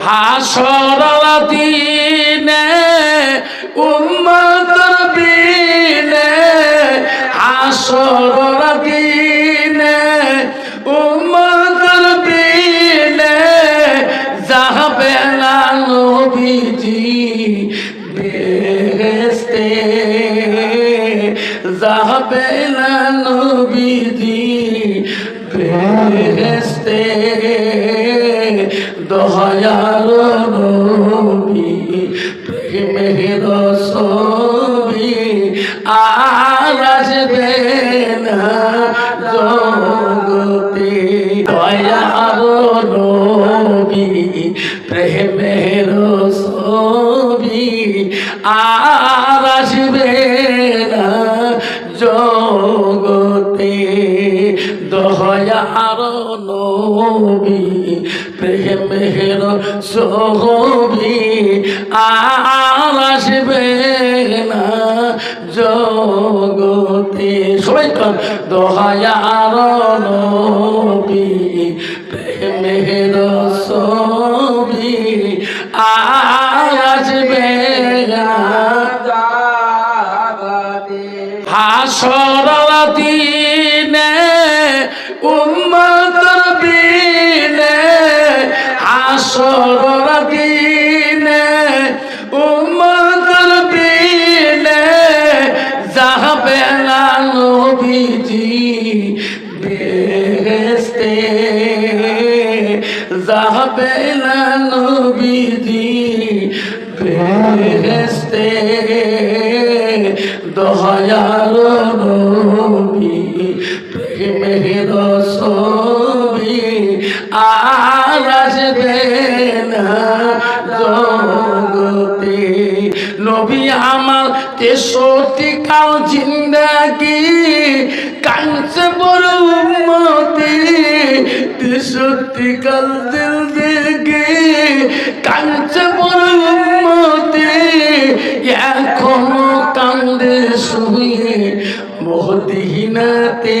হাসর দিনে উম্মতর বিনে হাসর দিনে উম্মতর বিনে যাবে না নবীজি বেহেস্তে যাবে না নবীজি বেহেস্তে দয়ার নবী প্রেমের ছবি আর আসবে না জগতে। দয়ার নবী প্রেমের ছবি আর আসবে না জগতে। দয়ার নবী প্রেমের ছবি আর আসবে না জগতে। সবাই কর, দয়ার নবী, প্রেমের ছবি আর আসবে না। বিনে হাসর দিনে উম্মতর বিনে যাবে না নবীজি বেহেস্তে যাবে না নবীজি বেহেস্তে দয়াল নবী, প্রেমের জগতে। নবী আমার তেষট্টি কাল জিন্দাগি কাঞ্চে বড় উন্মতি তেষট্টি কাল জিন্দাগি কাঞ্চে বড় উন্মতি এখনও কান্দে শুয়ে মদিনাতে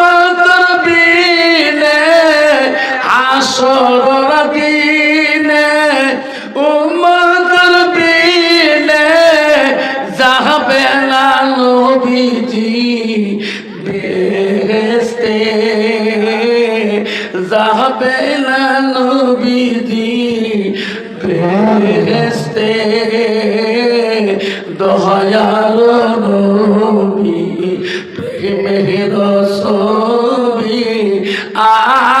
যাবে না নবীজি বেহেস্তে দয়াল নবী প্রেমের আসবে না